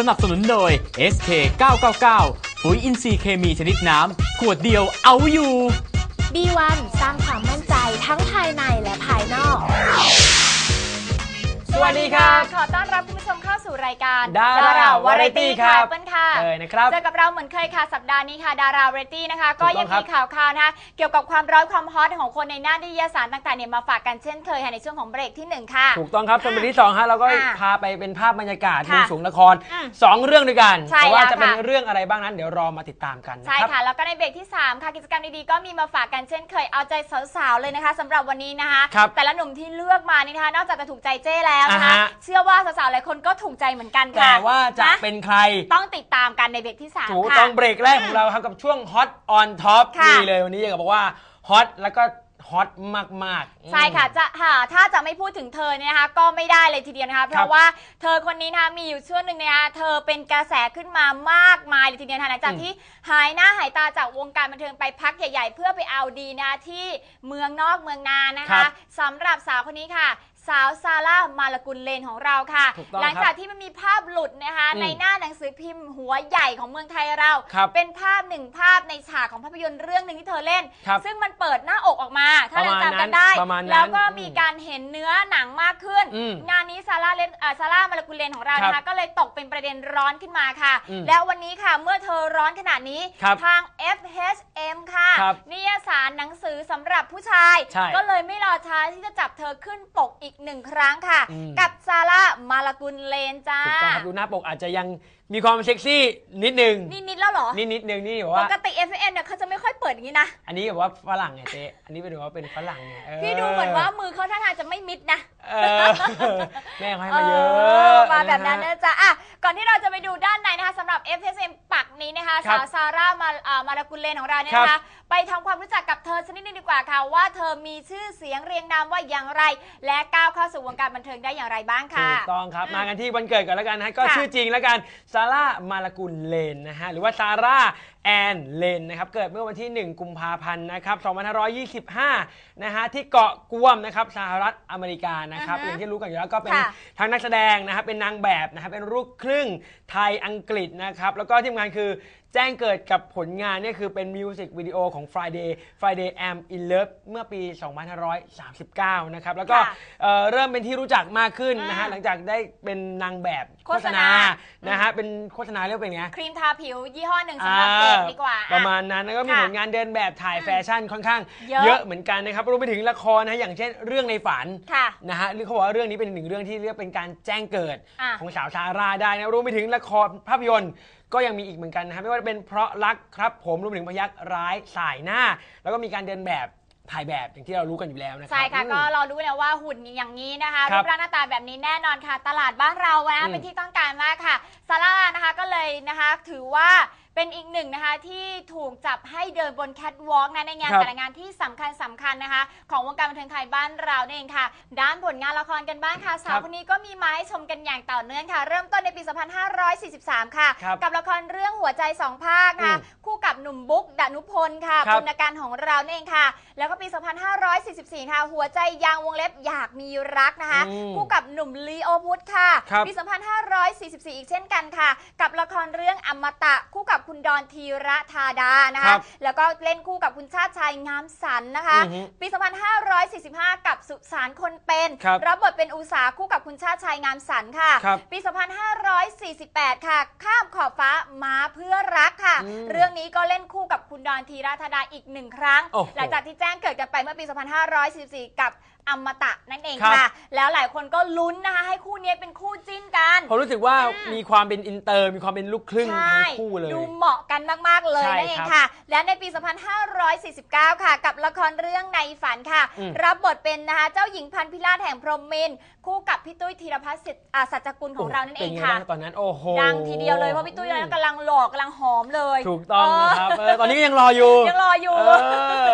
สนับสนุนโดย SK 999ปุ๋ยอินทรีย์เคมีชนิดน้ำ ขวดเดียวเอาอยู่ B1 สร้างความมั่นใจทั้งภายในและภายนอก วัสดีครับ ขอต้อนรับคุณผู้ชมเข้าสู่รายการดาราวาไรตี้ครับเปิ้ลค่ะเออนะครับเจอกับเราเหมือนเคยค่ะสัปดาห์นี้ค่ะดาราวาไรตี้นะคะ ก็ถูกต้ยัองงครับมีข่าวข่าวๆนะคะเกี่ยวกับความร้อนความฮอตของคนในหน้านิตยสารต่างๆเนี่ยมาฝากกันเช่นเคยค่ะในช่วงของเบรกที่หนึ่งค่ะ ถูกต้องครับจนเป็นที่สองฮะเราก็อ่าพาไปเป็นภาพบรรยากาศค่ะมุมสูงละครอืมสองเรื่องด้วยกันใช่แต่ว่าแล้วจะเป็นค่ะเรื่องอะไรบ้างนั้นเดี๋ยวรอมาติดตามกันนะใช่ครับค่ะแล้วก็ในเบรกที่ 3 ค่ะกิจกรรมดีๆก็มีมาฝากกันเช่นเคยเอาใจสาวๆเลยนะคะสำหรับวันนี้นะคะครับแต่ละหนุ่มที่เลือกมานี่นะคะนอกจากจะถูกใจเจ้แล้วนะคะอ่าฮะ เชื่อว่าสาวๆหลายคนก็ถูกใจเหมือนกันค่ะแต่ว่าจะนะเป็นใครต้องติดตามกันในเบรกที่ถูก3ค่ะ ต้องเบรกแรกของเราครับกับช่วง Hot on Top ค่ะ นี่เลยวันนี้อยากจะบอกว่าฮอตแล้วก็ฮอตมากๆ ใช่ค่ะอืมจะค่ะถ้าจะไม่พูดถึงเธอเนี่ยนะคะ ก็ไม่ได้เลยทีเดียวนะคะ เพราะว่าเธอคนนี้นะคะมีอยู่ช่วงหนึ่งเนยนะคะเธอเป็นกระแสขึ้นมามากมายเลยทีเดียวนะคะหลังจากอืมที่หายหน้าหายตาจากวงการบันเทิงไปพักใหญ่ ๆ เพื่อไปเอาดีนะคะที่เมืองนอกเมืองนานะครัคะบ สำหรับสาวคนนี้ค่ะ สาวซาร่ามาลากุลเลนของเราค่ะ ถูกต้องหลังจากที่มันมีภาพหลุดนะคะ อืมในหน้าหนังสือพิมพ์หัวใหญ่ของเมืองไทยเรา ครับเป็นภาพหนึ่งภาพในฉากของภาพยนตร์เรื่องหนึ่งที่เธอเล่น ครับซึ่งมันเปิดหน้าอกออกมา ถ้าประเรามาณจำกันนั้นได้ ประมาณนั้นแล้วก็มีอืมการเห็นเนื้อหนังมากขึ้น อืมงานนี้ซาร่าเลนเอ่อซาร่ามาลากุลเลนของเราครันะคะบก็เลยตกเป็นประเด็นร้อนขึ้นมาค่ะ อืมแล้ววันนี้ค่ะเมื่อเธอร้อนขนาดนี้ครับทาง FHM ค่ะครับนิยสารหนังสือสำหรับผู้ชาย ใช่ ก็เลยไม่รอช้าที่จะจับเธอขึ้นปกอีกหนึ่งครั้งค่ะ อืม กับซาร่ามาลากุลเลนจ้า ถูกต้องครับดูหน้าปกอาจจะยัง มีความเซ็กซี่นิดนึงนี่นิดแล้วเหรอ นิดนิดนึงนี่แบบปว่ากติ FHM เนี่ยเขาจะไม่ค่อยเปิดอย่างนี้นะ อันนี้แบบว่าฝรั่งไงเจ๊อันนี้เป็นแบบว่าเป็นฝรั่งไงเออพี่ดูเหมือนว่ามือเขาท่าทางจะไม่มิดนะเออแม่เขาให้มาเยอเอะมาแบบนั้นฮนะจ๊ะอะก่อนที่เราจะไปดูด้านในนะคะสำหรับ FSM ปักนี้นะคะ ครัสาบวซาร่ามาอ่ามาลากุลเลนของเราเนี่ยครันะคะ บไปทำความรู้จักกับเธอสักนิดนึงดีกว่าค่ะ ว่าเธอมีชื่อเสียงเรียงนามว่าอย่างไร และก้าวเข้าสู่วงการบันเทิงได้อย่างไรบ้างค่ะ ถูกต้องครับอืมมากันที่วันเกิดก่อนแล้วกันนะฮะก็ค่ะชื่อจริงแล้วกันซาร่ามาลากุลเลนนะฮะหรือว่าซาร่าแอนเลนนะครับเกิดเมื่อวันที่ 1 กุมภาพันธ์นะครับ2525นะฮะที่เกาะกวมนะครับสหรัฐอเมริกานะครับอือฮึอย่างที่รู้กันอยู่แล้วก็เป็นค่ะทั้งนักแสดงนะครับเป็นนางแบบนะครับเป็นลูกครึ่งไทยอังกฤษนะครับแล้วก็ที่สำคัญคือ แจ้งเกิดกับผลงานเนี่ยคือเป็นมิวสิกวิดีโอของ Friday Friday Am in Love เมื่อปี 2539 นะครับ แล้วก็ค่ะเอ่อเริ่มเป็นที่รู้จักมากขึ้นนะฮะ อืมหลังจากได้เป็นนางแบบโฆษโฆษณาณา นะฮะ เป็นโฆษณาเรียกว่าเป็นไง ครีมทาผิวยี่ห้อหนึ่งสำหรับเด็กดีกว่าประอะมาณนั้นแล้วก็มีค่ะผลงานเดินแบบถ่ายอืมแฟชั่นค่อนข้างเยอะเยอะเหมือนกันนะครับรวมไปถึงละครนะฮะอย่างเช่นเรื่องในฝันค่ะนะฮะเขาบอกว่าเรื่องนี้เป็นหนึ่งเรื่องที่เรียกเป็นการแจ้งเกิดอะของสาวซาร่าได้นะรวมไปถึงละครภาพยนตร์ ก็ยังมีอีกเหมือนกันนะฮะไม่ว่าจะเป็นเพราะรักครับผมรวมไปถึงพยักร้ายสายหน้า แล้วก็มีการเดินแบบถ่ายแบบอย่างที่เรารู้กันอยู่แล้วนะครัใช่ค่ะอืมก็เรารู้นะว่าหุ่นอย่างนี้นะคะครัรูบปร่างหน้าตาแบบนี้แน่นอนค่ะ ตลาดบ้านเรานะอืมเป็นที่ต้องการมากค่ะซาร่านะคะก็เลยนะคะถือว่าเป็นอีกหนึ่งนะคะที่ถูกจับให้เดินบนแคทวอล์กนะในงานครับ แต่ละงานที่สำคัญสำคัญนะคะ ของวงการบันเทิงไทยบ้านเราเนี่ยเองค่ะ ด้านผลงานละครกันบ้างค่ะ สาวคนนี้ก็มีมาให้ชมกันอย่างต่อเนื่องค่ะ เริ่มต้นในปี 2543 ค่ะ ครับกับละครเรื่องหัวใจสองภาคค่ะอืมคู่กับหนุ่มบุ๊กดนุพลค่ะครับ ปุณการของเราเนี่ยเองค่ะ แล้วก็ปี 2544 ค่ะ หัวใจยางวงเล็บอยากมีรักนะคะ อืมคู่กับหนุ่มลีโอพุทธค่ะ ครับปี 2544 อีกเช่นกันค่ะ กับละครเรื่องอมตะคู่กับคุณดอนธีระธาดานะครัคะ บแล้วก็เล่นคู่กับคุณชาติชัยงามสันนะคะ อือฮึปี 2545 กับสุสานคนเป็นครับรับบทเป็นอุสาคู่กับคุณชาติชัยงามสันค่ะ ครับปี 2548 ค่ะ ข้ามขอบฟ้ามาเพื่อรักค่ะ อืมเรื่องนี้ก็เล่นคู่กับคุณดอนธีราธดาอีกหนึ่งครั้ง โอ้โหหลังจากที่แจ้งเกิดกันไปเมื่อปี 2544 กับอมตะนั่นเองครับ ค่ะ แล้วหลายคนก็ลุ้นนะคะให้คู่นี้เป็นคู่จิ้นกัน ผมรู้สึกว่าอืม มีความเป็นอินเตอร์ มีความเป็นลูกครึ่งใช่ทั้งคู่เลย ดูเหมาะกันมาก ๆ เลยใช่นั่นเองครับค่ะ และในปี 2549 ค่ะ กับละครเรื่องในฝันค่ะ อืมรับบทเป็นนะคะเจ้าหญิงพันธุ์พิราชแห่งพรหมมินทร์คู่กับพี่ตุ้ยธีรพัฒน์สิทธิ์อ่าสัจจกุลของเรานั่นเองป็ไค่ะบ้างตอนนั้นโอ้โหดังทีเดียวเลยเพราะพี่ตุ้ยตอนนั้นกำลังหล่อกำลังหอมเลยถูกต้องนะครับเออตอนนี้ก็ยังรออยู่ ยังรออยู่ เอ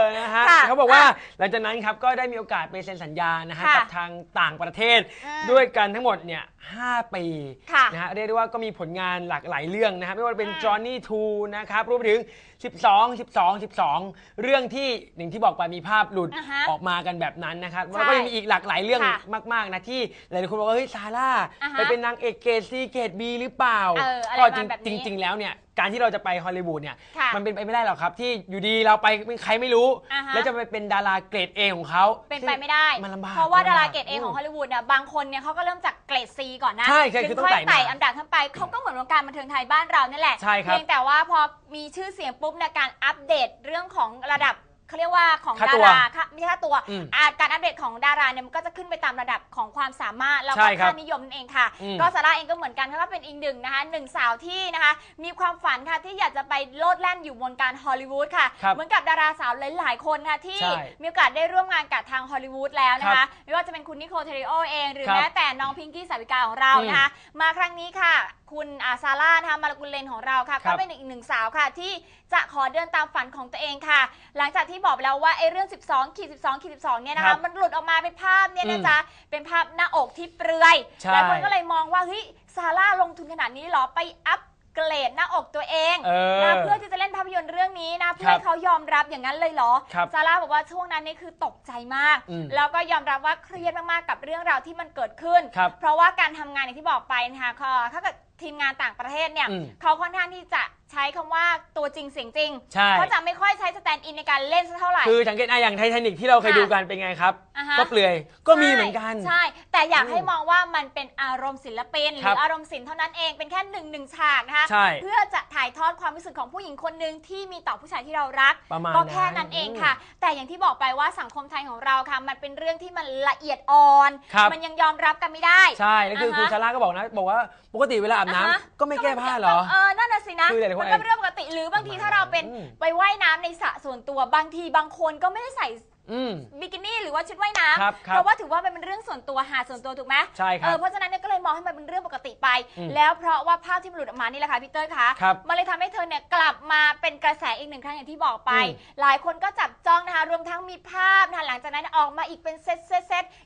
อ นะฮะค่ะเขาบอกว่าหลังจากนั้นครับก็ได้มีโอกาสไปเซ็นสัญญานะฮะค่ะกับทางต่างประเทศ อืมด้วยกันทั้งหมดเนี่ย 5 ปีค่ะนะฮะเรียกได้ว่าก็มีผลงานหลากหลายเรื่องนะครับไม่ว่าจะเป็นอืม Johnny Two นะครับรวมไปถึง12 12 12 เรื่องที่หนึ่างที่บอกไปมีภาพหลุดอ่าฮะออกมากันแบบนั้นนะครับใช่แล้วก็ยังมีอีกหลากหลายเรื่องค่ะมาก ๆนะที่หลายๆคนบอกว่าเฮ้ยซาร่าอ่าฮะไปเป็นนางเอกเกรดซีเกรดบีหรือเปล่าเอออะไรก็ประมาณแบบนี้จริงจริง ๆ แล้วเนี่ยการที่เราจะไปฮอลลีวูดเนี่ยค่ะมันเป็นไปไม่ได้หรอกครับ ที่อยู่ดีเราไปเป็นใครไม่รู้ อ่าฮะ แล้วจะไปเป็นดาราเกรดเอของเขาเป็นไปไม่ได้ มันลำบากเพราะว่ามันลำบากดาราเกรดเอของฮอลลีวูดเนี่ยบางคนเนี่ยเขาก็เริ่มจากเกรดซีก่อนนะใช่ใช่คือถึต้องค่อยไต่มา ไต่อันดับขึ้นไปเขาก็เหมือนวงการบันเทิงไทยบ้านเรานี่แหละใช่ครับเพียงแต่ว่าพอมีชื่อเสียงปุ๊บในยการอัปเดตเรื่องของระดับเขาเรียกว่าของค่าดาตัว ราค่ะไม่ใช่ค่าตัวอืมอ่าการอัปเดตของดาราเนี่ยมันก็จะขึ้นไปตามระดับของความสามารถแล้วใช่ก็ครับค่านิยมนั่นเองค่ะ อืม ก็ซาร่าเองก็เหมือนกันค่ะก็เป็นอีกหนึ่งนะคะหนึ่งสาวที่นะคะ มีความฝันค่ะที่อยากจะไปโลดแล่นอยู่บนการฮอลลีวูดค่ะ ครับเหมือนกับดาราสาวหลายๆคนค่ะที่ใช่มีโอกาสได้ร่วมงานกับทางฮอลลีวูดแล้วนะครัคะ บไม่ว่าจะเป็นคุณนิโคลเทริโอเอง หรือครับแม้แต่น้องพิงกี้สาวิกาของเราอืมนะคะ มาครั้งนี้ค่ะ คุณอาซาร่านะคะมาลากุลเลนของเราค่ะ ครัก็บ เป็นอีกหนึ่งสาวค่ะที่จะขอเดินตามฝันของตัวเองค่ะ หลังจากที่บอกไปแล้วว่าไอ้เรื่อง 12ขีด12ขีด12เนี่ยนะครัคะบมันหลุดออกมาเป็นภาพเนี่ยอืนะมจ๊ะเป็นภาพหน้าอกที่เปลือยใช่ หลายคนก็เลยมองว่าเฮ้ยซาร่าลงทุนขนาดนี้เหรอไปอัพเกรดหน้าอกตัวเองเออ นะเพื่อที่จะเล่นภาพยนตร์เรื่องนี้นะเพื่อให้เขายอมรับอย่างนั้นเลยเหรอ ครับซาร่าบอกว่าช่วงนั้นนี่คือตกใจมาก อืมแล้วก็ยอมรับว่าเครียดมากๆกับเรื่องราวที่มันเกิดขึ้น ครับเพราะว่าการทำงานอย่างที่บอกไปนะคะเขาถ้าเกิดทีมงานต่างประเทศเนี่ยอืมเขาค่อนข้างที่จะใช้คำว่าตัวจริงเสียงจริงใช่เขาจะไม่ค่อยใช้สแตนด์อินในการเล่นสักเท่าไหร่ คือสังเกตอะอย่างไททานิกที่เราเคยค่ะดูกันเป็นไงครับ อ่าฮะ ก็เปลือยก็มีเหมือนกัน ใช่ แต่อยากให้อืมมองว่ามันเป็นอารมณ์ศิลปินหครัรืบออารมณ์ศิลป์เท่านั้นเองเป็นแค่หนึ่งหนึ่งฉากนะคะ ใช่เพื่อจะถ่ายทอดความรู้สึกของผู้หญิงคนหนึ่งที่มีต่อผู้ชายที่เรารัก ประมาณก็แค่นั้นเองค่ะ แต่อย่างที่บอกไปว่าสังคมไทยของเราค่ะ มันเป็นเรื่องที่มันละเอียดอ่อน ครับ มันยังยอมรับกันไม่ได้ ใช่แล้วคืออ่าฮะคุณซาร่าก็บอกนะ บอกว่าปกติเวลาอาบน้ำอ่าฮะ ก็ไม่แก้ผ้าเหรอ เออนั่นน่ะสินะ คือหลายๆคนมันก็เป็นเรื่องปกติหรือบางทีถ้าเราเป็นอืม ไปว่ายน้ำในสระส่วนตัวบางทีบางคนก็ไม่ได้ใส่อืม บิกินี่หรือว่าชุดว่ายน้ครับำครับเพราะว่าถือว่ามันเป็นเรื่องส่วนตัวหาดส่วนตัวถูกไหมใช่คเอรัอบเพราะฉะนั้นเนี่ยก็เลยมองให้มันเป็นเรื่องปกติไป อืมแล้วเพราะว่าภาพที่มันหลุดออกมานี่แหละค่ะพี่เต้ยคะครับมันเลยทำให้เธอเนี่ยกลับมาเป็นกระแสอีกหนึ่งครั้งอย่างที่บอกไป อืมหลายคนก็จับจ้องนะคะรวมทั้งมีภาพนะคะหลังจากนั้นออกมาอีกเป็นเซตเซตเซตอีก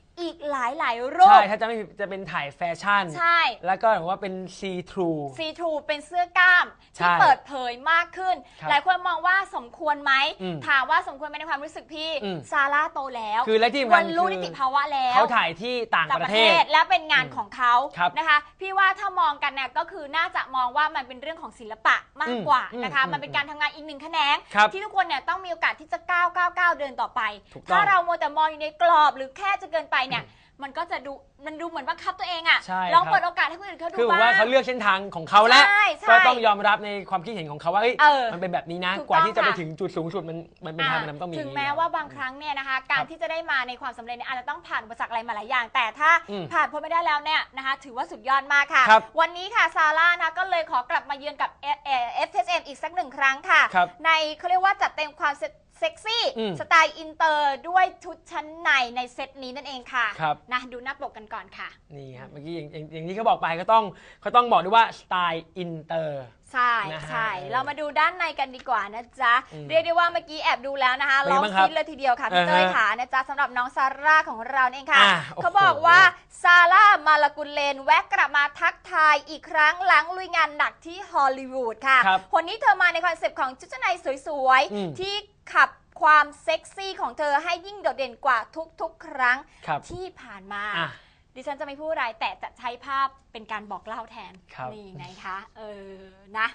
หลายหลายๆรูใช่ป ถ้าจะไม่ผิดจะเป็นถ่ายแฟชั่น ใช่ แล้วก็ถือว่าเป็นซีทรู ซีทรูเป็นเสื้อกล้ามใช่ที่เปิดเผยมากขึ้น ครับหลายคนมองว่าสมควรไหม อืมถามว่าสมควรไหมในความรู้สึกพี่ อืมซาร่าโตแล้วคือและที่คสำวคัญรรู้คือ นิติภาวะแล้วเขาถ่ายที่ต่างต่างปประระเทเทศศและเป็นงานอืมของเขาครับนะคะ พี่ว่าถ้ามองกันเนี่ยก็คือน่าจะมองว่ามันเป็นเรื่องของศิลปะมากกว่าอืมนะคะ อืมมันเป็นการทำงานอีกหนึ่งแขนง ครับที่ทุกคนเนี่ยต้องมีโอกาสที่จะก้าวก้าวก้าวเดินต่อไป ถูกต้อง ถ้าเราโมวแต่มองอยู่ในกรอบหรือแค่จะเกินไปเนี่ย มันก็จะดูมันดูเหมือนบังคับตัวเองอะใช่ลองครับ เปิดโอกาสให้คนอื่นเขาดูคือผมบ้าง ว่าเขาเลือกเส้นทางของเขาแล้ว ใช่ใช่ก็ต้องยอมรับในความคิดเห็นของเขาว่าเอ้ยเออมันเป็นแบบนี้นะ ถูกกว่าที่จะต้องไปค่ะ ถึงจุดสูงสุดมันมันเป็นทางมันต้องมี ถึงแม้ว่าบางครั้งเนี่ยนะคะ การที่จะได้มาในความสำเร็จเนี่ยอาจจะต้องผ่านอุปสรรคอะไรมาหลายอย่าง แต่ถ้าอืมผ่านพ้นไม่ได้แล้วเนี่ยนะคะ ถือว่าสุดยอดมากค่ะ ครับวันนี้ค่ะซาร่านะก็เลยขอกลับมาเยือนกับ FHM อีกสักหนึ่งครั้งค่ะ ครับในเขาเรียกว่าจัดเต็มความ เซ็กซี่ อืม สไตล์อินเตอร์ด้วยชุดชั้นในในเซตนี้นั่นเองค่ะครับ นะดูหน้าปกกันก่อนค่ะ นี่ครับเมื่อกี้อย่างอย่างอย่างที่เขาบอกไปก็ต้องเขาต้องบอกด้วยว่าสไตล์อินเตอร์ ใช่นะฮะใช่เออเรามาดูด้านในกันดีกว่านะจ๊ะ อืมเรียกได้ว่าเมื่อกี้แอบดูแล้วนะคะเป็นร้ไงองบ้างครับซีดเลยทีเดียวค่ะพี่เต้ยอ่าฮะขานะจ๊ะสำหรับน้องซาร่าของเราเองค่ะ อะโอ้โห เขาบอกว่าซาร่ามาลากุลเลน แวะกลับมาทักทายอีกครั้งหลังลุยงานหนักที่ฮอลลีวูดค่ะ ครับคนนี้เธอมาในคอนเซปต์ของชุดชั้นในสวยอืม ๆ ที่ขับความเซ็กซี่ของเธอให้ยิ่งโดดเด่นกว่าทุกๆ ครั้งครับที่ผ่านมา อะ ดิฉันจะไม่พูดอะไรแต่จะใช้ภาพเป็นการบอกเล่าแทน ครับ นี่ไงคะเออนะ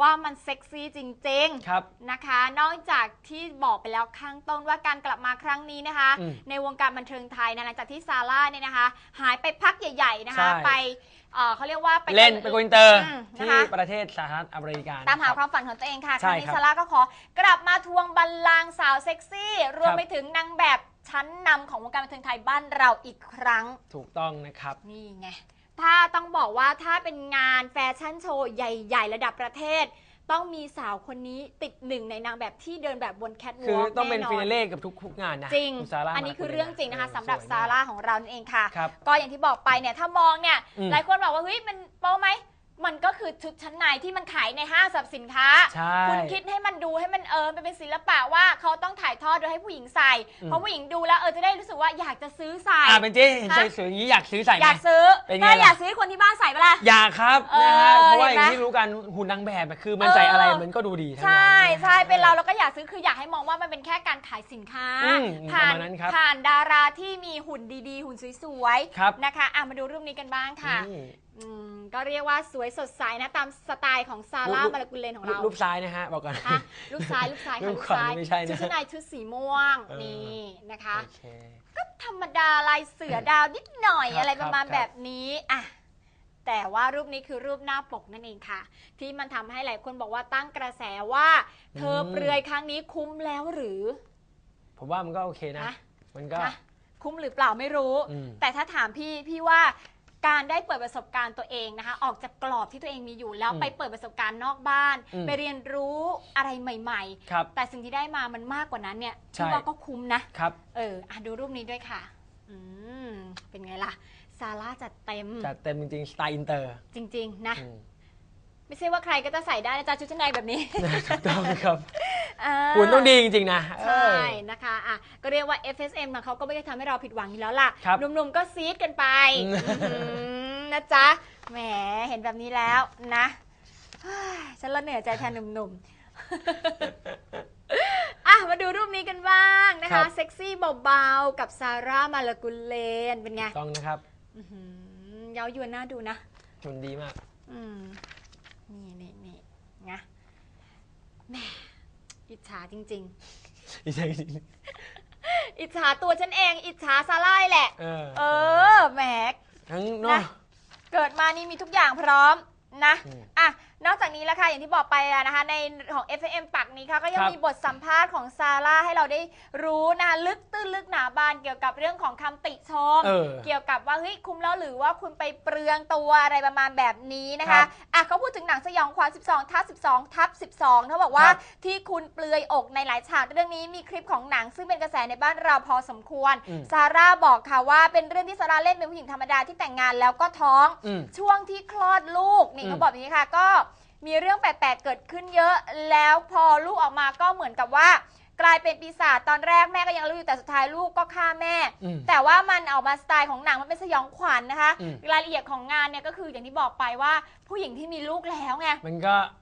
ว่ามันเซ็กซี่จริงครับๆนะคะ นอกจากที่บอกไปแล้วข้างต้นว่าการกลับมาครั้งนี้นะคะ อืมในวงการบันเทิงไทยนะหลังจากที่ซาร่าเนี่ยนะคะ หายไปพักใหญ่ๆนะคะ ใช่ ไปเอ่อเขาเรียกว่าไป เล่นไปโกอินเตอร์อืมที่นะคะ ประเทศสหรัฐอเมริกา ตามหารับความฝันของตัวเองค่ะคใช่รั้งนี้ครับซาร่าก็ขอกลับมาทวงบัลลังก์สาวเซ็กซี่ รวมครับไปถึงนางแบบ ชั้นนำของวงการบันเทิงไทยบ้านเราอีกครั้ง ถูกต้องนะครับ นี่ไง ถ้าต้องบอกว่าถ้าเป็นงานแฟชั่นโชว์ใหญ่ๆ ระดับประเทศ ต้องมีสาวคนนี้ติดหนึ่งในนางแบบที่เดินแบบบนแคทวคืออล์กต้องเป็นแน่นอฟินนาเล่กับทุกทุกงานนะจริง คุณซาร่าอันนี้คือเรื่องจริงนะคะเออสำหรับสวยมกซาร่าของเรานั่นเองค่ะ ครับ ก็อย่างที่บอกไปเนี่ยถ้ามองเนี่ยอืม หลายคนบอกว่าเฮ้ยมันโป๊ไหม มันก็คือชุดชั้นในที่มันขายในห้างสรรพสินค้า ใช่ คุณคิดให้มันดูให้มันเออเป็นศิลปะว่าเขาต้องถ่ายทอดโดยให้ผู้หญิงใส่ อืม เพราะผู้หญิงดูแล้วเออจะได้รู้สึกว่าอยากจะซื้อใส่ อ่าเป็นเจ๊เห็นฮะใจสวยอย่างนี้อยากซื้อใส่ไหม อยากซื้อเป็นไงถ้าล่ะอยากซื้อให้คนที่บ้านใส่ปะล่ะ อยากครับเออนะฮะเพราะว่าอเห็นไหมย่างที่รู้กันหุ่นนางแบบอะคือมันใส่อะไรมันก็ดูดีทั้งใช่นั้น ใช่เป็นเราเราก็อยากซื้อคืออยากให้มองว่ามันเป็นแค่การขายสินค้า อืมผ่านประมาณนั้นครับผ่านดาราที่มีหุ่นดีๆ หุ่นสวยครับ ๆนะคะอะมาดูรูปนี้กันบ้างค่ะ นี่ อืมก็เรียกว่าสวยสดใสนะตามสไตล์ของซาร่ารูป มาลากุลเลนของรูปเรารูปซ้ายนะฮะ บอกก่อนอะลูกซ้ายลูกซ้ายค่ะรูลูปกขวาซ้ายไม่ใช่นะชุดชั้นในชุดสีม่วงเออ นี่นะคะ โอเคธรรมดาลายเสือดาวนิดหน่อยครับอะไรประมาณครับ แบบนี้อะแต่ว่ารูปนี้คือรูปหน้าปกนั่นเองค่ะ ที่มันทำให้หลายคนบอกว่าตั้งกระแสว่า เธอเปลือยครั้งนี้คุ้มแล้วหรือ ผมว่ามันก็โอเคนะ นะ มันก็ นะคุ้มหรือเปล่าไม่รู้ อืม แต่ถ้าถามพี่พี่ว่า การได้เปิดประสบการณ์ตัวเองนะคะ ออกจากกรอบที่ตัวเองมีอยู่แล้วอืมไปเปิดประสบการณ์นอกบ้าน อืม ไปเรียนรู้อะไรใหม่ๆครับแต่สิ่งที่ได้มามันมากกว่านั้นเนี่ยใช่พี่ว่าก็คุ้มนะ ครับ เอออะดูรูปนี้ด้วยค่ะ อืม เป็นไงล่ะ ซาร่าจัดเต็มจัดเต็มจริงๆสไตล์อินเตอร์จริง ๆ นะ อืมไม่ใช่ว่าใครก็จะใส่ได้นะจ๊ะชุดชั้นในแบบนี้ ถูกต้องครับ อ่า หุ่นต้องดีจริงๆนะเอใช่อนะคะอะก็เรียกว่า FSM นะเขาก็ไม่ได้ทำให้เราผิดหวังอยู่แล้วล่ะ ครับหนุ่มๆ ก็ซีดกันไปอืม อื้อหือนะจ๊ะ แหม เห็นแบบนี้แล้วนะเฮ้ยฉันละเหนื่อยใจแทนหนุ่มๆ อะ มาดูรูปนี้กันบ้างนะครัคะ บ เซ็กซี่เบาๆ กับซาร่ามาลากุลเลน เป็นไงต้องนะครับอื้อหือเย้ายวนน่าดูนะ หุ่นดีมาก อืม นี่นี่นี่นะแหม อิจฉาจริงดีใจจริงๆอิจฉาตัวฉันเอง อิจฉาซาร่าแหละ เออเออแหม ทั้งเนาะ นะ เกิดมานี่มีทุกอย่างพร้อมนะอืม อะ นอกจากนี้แล้วค่ะอย่างที่บอกไปอะนะคะในของ FM ปักนี้ค่ะก็ยังครับมีบทสัมภาษณ์ของซาร่าให้เราได้รู้นะคะลึกตื้นลึกหนาบานเกี่ยวกับเรื่องของคำติชมเออเกี่ยวกับว่าเฮ้ยคุ้มแล้วหรือว่าคุณไปเปลืองตัวอะไรประมาณแบบนี้นะครัคะบอะเขาพูดถึงหนังสยองขวัญ12ทับ12ทับ12เขาบอกว่าครับที่คุณเปลือยอกในหลายฉากเรื่องนี้มีคลิปของหนัง ซึ่งเป็นกระแสในบ้านเราพอสมควร อืม ซาร่าบอกค่ะว่าเป็นเรื่องที่ซาร่าเล่นเป็นผู้หญิงธรรมดาที่แต่งงานแล้วก็ท้อง อืม ช่วงที่คลอดลูกนี่อืมเขาบอกอย่างนี้ค่ะ ก็ มีเรื่องแปลกๆเกิดขึ้นเยอะ แล้วพอลูกออกมาก็เหมือนกับว่า กลายเป็นปีศาจตอนแรกแม่ก็ยังรู้อยู่แต่สุดท้ายลูกก็ฆ่าแม่ อืมแต่ว่ามันออกมาสไตล์ของหนังมันเป็นสยองขวัญนะคะ อืม รายละเอียดของงานเนี่ยก็คืออย่างที่บอกไปว่าผู้หญิงที่มีลูกแล้วไง มันก็อื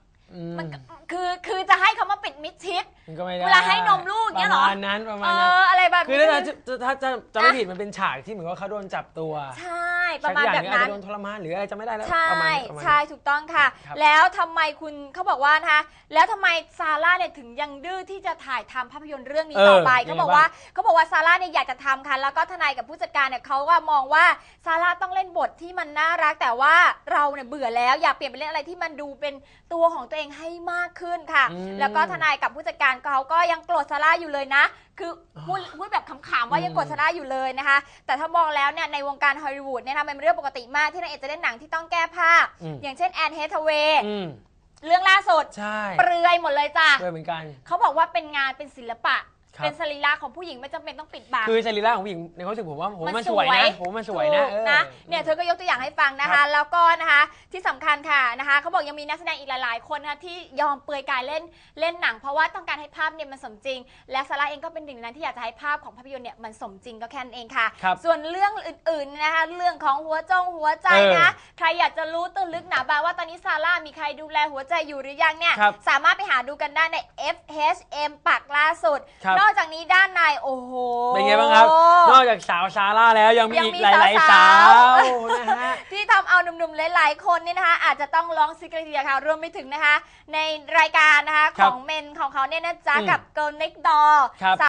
มมันก็คือคือจะให้เขามาปิดมิดชิด มันก็ไม่ได้เวลาให้นมลูกเนี่ยเหรอ ประมาณนั้นประเอมาณนั้น ออะไรแบบคือนี้ถ้าจะถ้าจะจะไม่ผิดมันเป็นฉากที่เหมือนว่าเขาโดนจับตัวใช่ประมาณสักอย่แบงบหงอาจนั้น จะโดนทรมานหรืออะไรจะไม่ได้แล้วใช่ประมาณนี้ประมาณนี้ ใช่ถูกต้องค่ะ ครับ แล้วทำไมคุณเขาบอกว่านะคะแล้วทำไมซาร่าเนี่ยถึงยังดื้อที่จะถ่ายทำภาพยนตร์เรื่องนี้เออต่อไปยังไงเขาบอกว่าเขาบอกว่าซาร่าเนี่ยอยากจะทำค่ะแล้วก็ทนายกับผู้จัดการเนี่ยเขาก็มองว่าซาร่าต้องเล่นบทที่มันน่ารัก แต่ว่าเราเนี่ยเบื่อแล้วอยากเปลี่ยนไปเล่นอะไรที่มันดูเป็นตัวของตัวเองให้มากขึ้นค่ะ อืมแล้วก็ทนายกับผู้จัดการเขาก็ยังโกรธซาร่าอยู่เลยนะ คือพูดพูดแบบขำๆว่ายังโกรธซาร่าอยู่เลยนะคะ แต่ถ้ามองแล้วเนี่ยในวงการฮอลลีวูดเนี่ยนะมันเป็นเรื่องปกติมากที่นางเอกจะเล่นหนังที่ต้องแก้ผ้า อืม อย่างเช่นแอนเฮทเวย์อืมเรื่องล่าสุดใช่เปลือยหมดเลยจ้ะ ด้วยเหมือนกัน เขาบอกว่าเป็นงานเป็นศิลปะ ครับ เป็นสรีระของผู้หญิงไม่จำเป็นต้องปิดบัง คือสรีระของผู้หญิงในความรู้สึกผมว่าผมว่ามันมันสวยสวยนะผมว่ามันสวยนะถูกเออนะเนี่ยเธอก็ยกตัวอย่างให้ฟังนะครัคะ บแล้วก็นะคะที่สำคัญค่ะนะคะเขาบอกยังมีนักแสดงอีกหลายๆคนนะคะที่ยอมเปลือยกายเล่นเล่นหนัง เพราะว่าต้องการให้ภาพเนี่ยมันสมจริง และซาร่าเองก็เป็นหนึ่งในนั้นที่อยากจะให้ภาพของภาพยนตร์เนี่ยมันสมจริงก็แค่นั้นเองค่ะ ครับส่วนเรื่องอื่นๆนะคะเรื่องของหัวจงหัวใจเออนะใครอยากจะรู้ตื้นลึกหนาบางว่าตอนนี้ซาร่ามีใครดูแลหัวใจอยู่หรือยังเนี่ยครับสามารถไปหาดูกันได้ใน FHM ปักล่าสุดครับ นอกจากนี้ด้านในโอ้โห เป็นไงบ้างครับ นอกจากสาวซาร่าแล้วยังมียังอีกมีหลาย ๆ สาสาววๆ นะฮะ ที่ทำเอาหนุ่มๆ หลายๆ คนนี่นะคะ อาจจะต้องร้องซิกเรตีค่ะรวมไปถึงนะคะ ในรายการนะคะครัขบองเมนของเขาเนี่ยนะจ๊ะ อืมกับ Girl Next Door ครับ